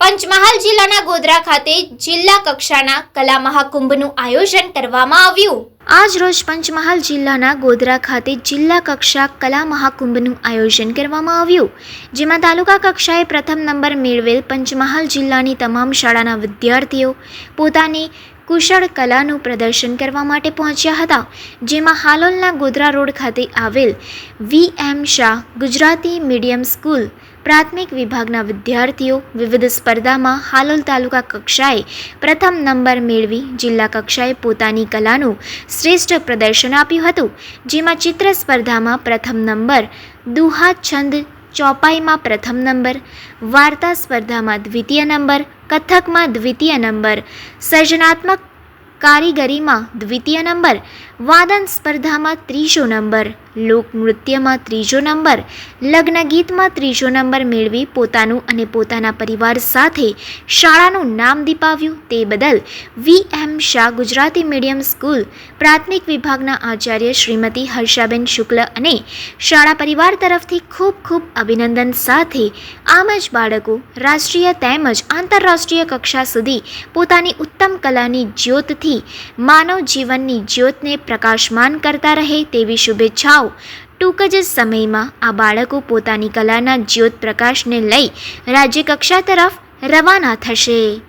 પંચમહાલ જિલ્લાના ગોધરા ખાતે જિલ્લા કક્ષાના કલા મહાકુંભનું આયોજન કરવામાં આવ્યું. આજ રોજ પંચમહાલ જિલ્લાના ગોધરા ખાતે જિલ્લા કક્ષા કલા મહાકુંભનું આયોજન કરવામાં આવ્યું. જેમાં તાલુકા કક્ષાએ પ્રથમ નંબર મેળવેલ પંચમહાલ જિલ્લાની તમામ શાળાના વિદ્યાર્થીઓ પોતાની કુશળ કલાનું પ્રદર્શન કરવા માટે પહોંચ્યા હતા. જેમાં હાલોલના ગોધરા રોડ ખાતે આવેલ V M Shah Gujarati medium school પ્રાથમિક વિભાગના વિદ્યાર્થીઓ વિવિધ સ્પર્ધામાં હાલોલ તાલુકા કક્ષાએ પ્રથમ નંબર મેળવી જિલ્લા કક્ષાએ પોતાની કલાનું શ્રેષ્ઠ પ્રદર્શન આપ્યું હતું, જેમાં ચિત્ર સ્પર્ધામાં પ્રથમ નંબર, દુહા છંદ, ચોપાઈમાં પ્રથમ નંબર, વાર્તા સ્પર્ધામાં દ્વિતીય નંબર, કથકમાં દ્વિતીય નંબર, સર્જનાત્મક કારીગરીમાં દ્વિતીય નંબર, વાદન સ્પર્ધામાં ત્રીજો નંબર લોકનૃત્યમાં ત્રીજો નંબર, લગ્ન ગીતમાં ત્રીજો નંબર મેળવી પોતાનું અને પોતાના પરિવાર સાથે શાળાનું નામ દીપાવ્યું. તે બદલ V M Shah Gujarati medium school પ્રાથમિક વિભાગના આચાર્ય શ્રીમતી હર્ષાબેન શુક્લ અને શાળા પરિવાર તરફથી ખૂબ ખૂબ અભિનંદન સાથે આમ જ બાળકો રાષ્ટ્રીય તેમજ આંતરરાષ્ટ્રીય કક્ષા સુધી પોતાની ઉત્તમ કલાની જ્યોતથી માનવ જીવનની જ્યોતને પ્રકાશમાન કરતા રહે તેવી શુભેચ્છાઓ ટૂંક જ સમયમાં આ બાળકો પોતાની કલાના જ્યોત પ્રકાશને લઈ રાજ્યકક્ષા તરફ રવાના થશે.